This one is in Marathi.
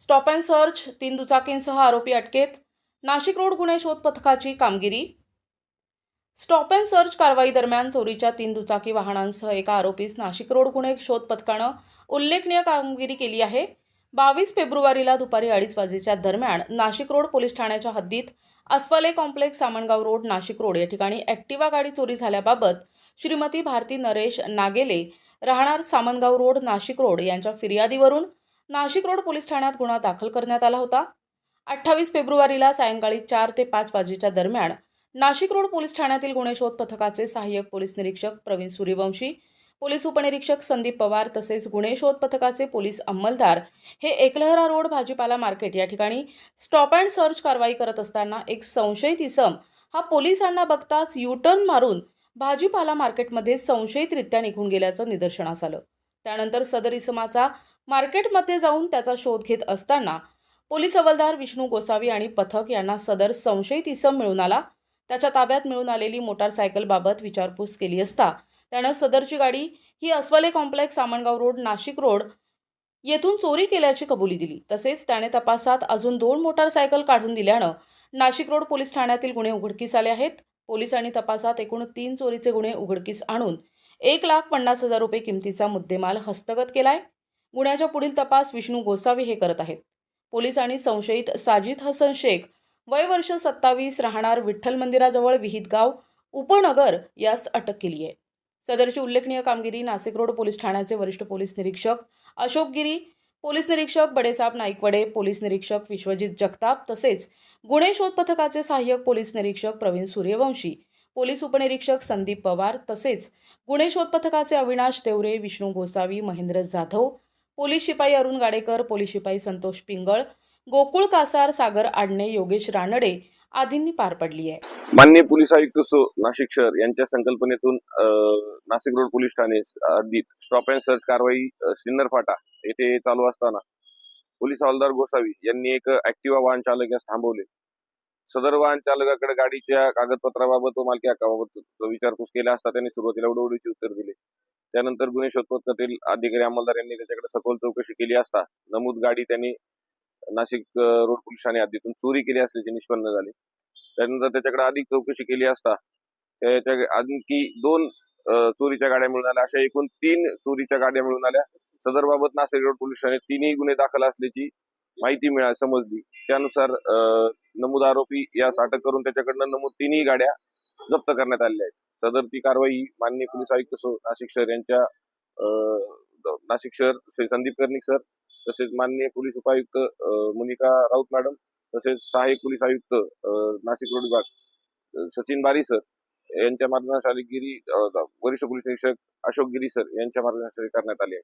स्टॉप अँड सर्च तीन दुचाकींसह आरोपी अटकेत. नाशिक रोड गुन्हे शोध पथकाची कामगिरी. स्टॉप अँड सर्च कारवाई दरम्यान चोरीच्या तीन दुचाकी वाहनांसह एका आरोपीस नाशिक रोड गुन्हे शोध पथकानं उल्लेखनीय कामगिरी केली आहे. बावीस फेब्रुवारीला दुपारी अडीच वाजेच्या दरम्यान नाशिक रोड पोलीस ठाण्याच्या हद्दीत Aswale complex Samangaon road Nashik road या ठिकाणी ॲक्टिवा गाडी चोरी झाल्याबाबत श्रीमती भारती नरेश नागेले राहणार सामनगाव रोड नाशिक रोड यांच्या फिर्यादीवरून नाशिक रोड पोलीस ठाण्यात गुन्हा दाखल करण्यात आला होता. अठ्ठावीस फेब्रुवारीला सायंकाळी चार ते पाच वाजेच्या दरम्यान नाशिक रोड पोलीस ठाण्यातील गुन्हे शोध पथकाचे सहाय्यक पोलीस निरीक्षक प्रवीण सूर्यवंशी पोलीस उपनिरीक्षक संदीप पवार तसेच गुन्हे शोध पथकाचे पोलीस अंमलदार हे एकलहरा रोड भाजीपाला मार्केट या ठिकाणी स्टॉप अँड सर्च कारवाई करत असताना एक संशयित इसम हा पोलिसांना बघताच युटर्न मारून भाजीपाला मार्केटमध्ये संशयितरित्या निघून गेल्याचं निदर्शनास आलं. त्यानंतर सदर इसमाचा मार्केटमध्ये जाऊन त्याचा शोध घेत असताना पोलीस हवालदार विष्णू गोसावी आणि पथक यांना सदर संशयित इसम मिळून आला. त्याच्या ताब्यात मिळून आलेली मोटारसायकलबाबत विचारपूस केली असता त्यानं सदरची गाडी ही Aswale complex Samangaon road Nashik road येथून चोरी केल्याची कबुली दिली. तसेच त्याने तपासात अजून दोन मोटारसायकल काढून दिल्यानं नाशिक रोड पोलीस ठाण्यातील गुन्हे उघडकीस आले आहेत. पोलिसांनी तपासात एकूण तीन चोरीचे गुन्हे उघडकीस आणून एक लाख पन्नास हजार रुपये किमतीचा मुद्देमाल हस्तगत केलाय. गुन्ह्याच्या पुढील तपास विष्णू गोसावी हे करत आहेत. पोलिसांनी संशयित साजिद हसन शेख वय वर्ष सत्तावीस राहणार विठ्ठल मंदिराजवळ विहितगाव उपनगर यास अटक केली आहे. सदरची उल्लेखनीय कामगिरी नाशिक रोड पोलीस ठाण्याचे वरिष्ठ पोलीस निरीक्षक अशोक गिरी पोलीस निरीक्षक बडेसाब नाईकवडे पोलीस निरीक्षक विश्वजित जगताप तसेच गुन्हे शोध पथकाचे सहाय्यक पोलीस निरीक्षक प्रवीण सूर्यवंशी पोलीस उपनिरीक्षक संदीप पवार तसेच गुन्हे शोध पथकाचे अविनाश देवरे विष्णू गोसावी महेंद्र जाधव पोलीस शिपाई अरुण गाडेकर पोलीस शिपाई संतोष पिंगळ गोकुळ कासार सागर आडणे योगेश रानडे आदींनी पार पडली आहे. माननीय पोलीस आयुक्त सो. नाशिक शहर यांच्या संकल्पनेतून नाशिक रोड पोलीस ठाणे हद्दीत स्टॉप अँड सर्च कारवाई सिन्नर फाटा येथे चालू असताना पोलीस हवालदार गोसावी यांनी एक ऍक्टिवा वाहन चालक यास थांबवले. सदर वाहन चालकाकडे गाडीच्या कागदपत्राबाबत व मालकी हक्काबाबत विचारपूस केला असता त्यांनी सुरुवातीला उडवडीचे उत्तर दिले. त्यानंतर गुन्हे शोधपथकातील अधिकारी अंमलदार यांनी त्याच्याकडे सखोल चौकशी केली असता नमूद गाडी त्यांनी नाशिक रोड पोलीस ठाणे हद्दीतून चोरी केली असल्याचे निष्पन्न झाले. त्यानंतर त्याच्याकडे अधिक चौकशी केली असता त्याच्या आणखी दोन चोरीच्या गाड्या मिळून आल्या. अशा एकूण तीन चोरीच्या गाड्या मिळून आल्या. सदर बाबत नाशिक रोड पोलीस ठाणे तीनही गुन्हे दाखल असल्याची माहिती मिळाली समजली. त्यानुसार अं, नमूद आरोपी यास अटक करून त्याच्याकडनं नमूद तिन्ही गाड्या जप्त करण्यात आलेल्या आहेत. सदर ती कारवाई माननीय पोलीस आयुक्त नाशिक शहर यांच्या अं, नाशिक शहर श्री संदीप कर्णिक सर तसेच माननीय पोलीस उपायुक्त मुनिका राऊत मॅडम तसेच सहाय्यक पोलीस आयुक्त अं, नाशिक रोड विभाग सचिन बारी सर यांच्या मार्गदर्शनाखाली गिरी वरिष्ठ पोलीस निरीक्षक अशोक गिरी सर यांच्या मार्गदर्शनाखाली करण्यात आले आहे.